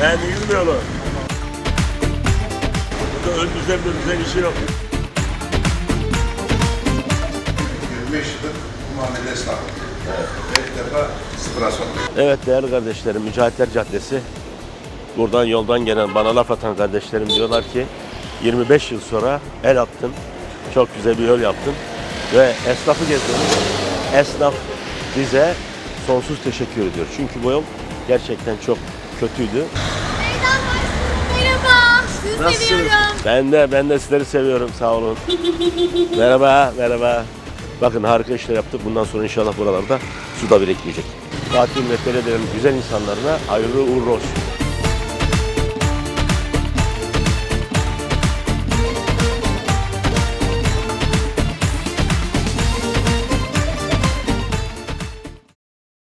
Beğendiniz mi yolu? Burada ön düzen bir düzen işi yok. 25 yıllık bu muamele esnafı. Ve ilk defa sıfıra. Evet değerli kardeşlerim Mücahitler Caddesi. Buradan yoldan gelen bana laf atan kardeşlerim diyorlar ki 25 yıl sonra el attın. Çok güzel bir yol yaptın. Ve esnafı gezdiniz. Esnaf bize sonsuz teşekkür ediyor. Çünkü bu yol gerçekten çok kötüydü. Merhaba. Sizi seviyorum. Ben de ben de sizleri seviyorum. Sağ olun. merhaba, merhaba. Bakın harika işler yaptık. Bundan sonra inşallah buralarda su da birikmeyecek. Tatil ve belediyelerin güzel insanlarına hayırlı uğurlu olsun.